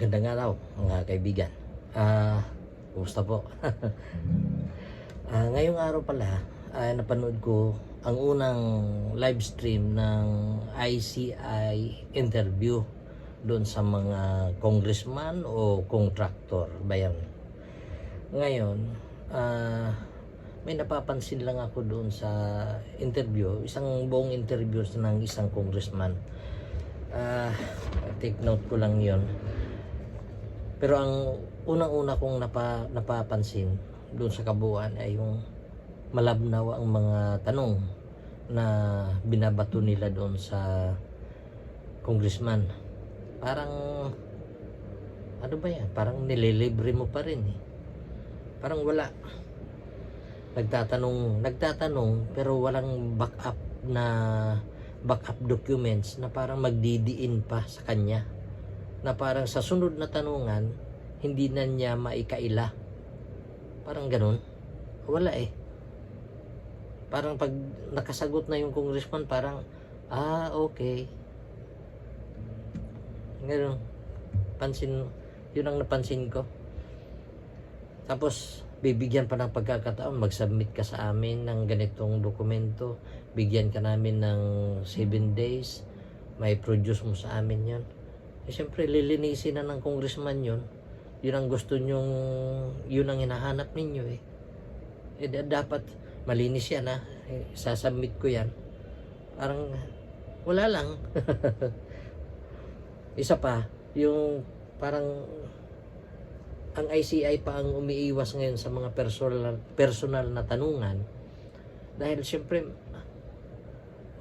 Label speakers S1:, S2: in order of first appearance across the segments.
S1: Gandang araw, mga kaibigan. Ah, kumusta po? Ah, ngayong araw pala, ay napanood ko ang unang live stream ng ICI interview doon sa mga congressman o contractor ba yan? Ngayon, ah, may napapansin lang ako doon sa interview, isang buong interview ng isang congressman. Ah, take note ko lang yon. Pero ang unang-una kong napa, napapansin doon sa kabuuan ay yung malabnaw ang mga tanong na binabato nila doon sa congressman. Parang ano ba yan? Parang nililibre mo pa rin eh. Parang wala. Nagtatanong, nagtatanong pero walang backup na backup documents na parang magdidiin pa sa kanya. Na parang sa sunod na tanungan, hindi na niya maikaila. Parang ganun. Wala eh. Parang pag nakasagot na yung congressman, parang, ah, okay. Ganun. Pansin, yun ang napansin ko. Tapos, bibigyan pa ng pagkakataon, mag-submit ka sa amin ng ganitong dokumento. Bigyan ka namin ng 7 days. May produce mo sa amin yan. Eh, siyempre, lilinisin na ng congressman yun. Yun ang gusto nyong, yun ang hinahanap ninyo eh. Eh, da- dapat malinis yan ha. Eh, sasubmit ko yan. Parang, wala lang. Isa pa, yung parang ang ICI pa ang umiiwas ngayon sa mga personal personal na tanungan dahil siyempre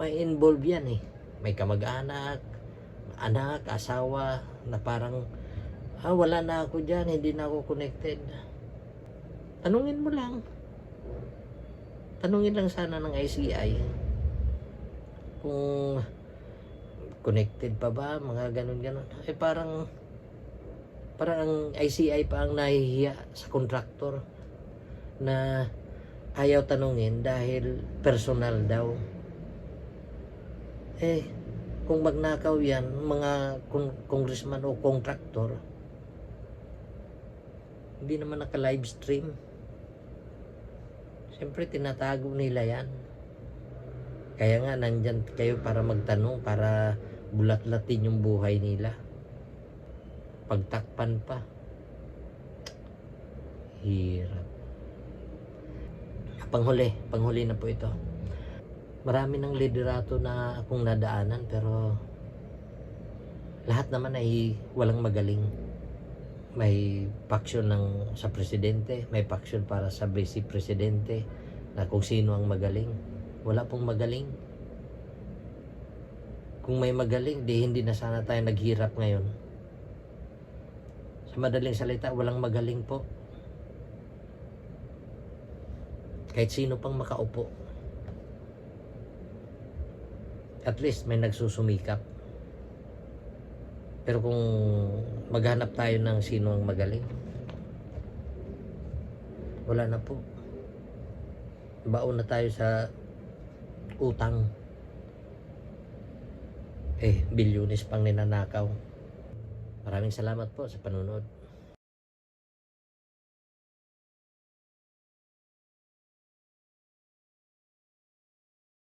S1: may involve yan eh may kamag-anak anak, asawa na parang ah wala na ako dyan hindi na ako connected. Tanungin mo lang. Tanungin lang sana ng ICI kung connected pa ba mga ganun ganun. Eh parang parang ang ICI pa ang nahihiya sa kontraktor na ayaw tanungin dahil personal daw. Eh, kung magnakaw yan, mga kon- congressman o kontraktor, hindi naman naka-live stream. Siyempre, tinatago nila yan. Kaya nga, nandyan kayo para magtanong, para bulat-latin yung buhay nila pagtakpan pa. Hirap. Panghuli, panghuli na po ito. Marami ng liderato na akong nadaanan pero lahat naman ay walang magaling. May paksyon ng sa presidente, may paksyon para sa vice presidente na kung sino ang magaling. Wala pong magaling. Kung may magaling, di hindi na sana tayo naghirap ngayon. Sa madaling salita, walang magaling po. Kahit sino pang makaupo. At least may nagsusumikap. Pero kung maghanap tayo ng sino ang magaling, wala na po. Baon na tayo sa utang. Eh, bilyones pang ninanakaw. Maraming salamat po sa panunod.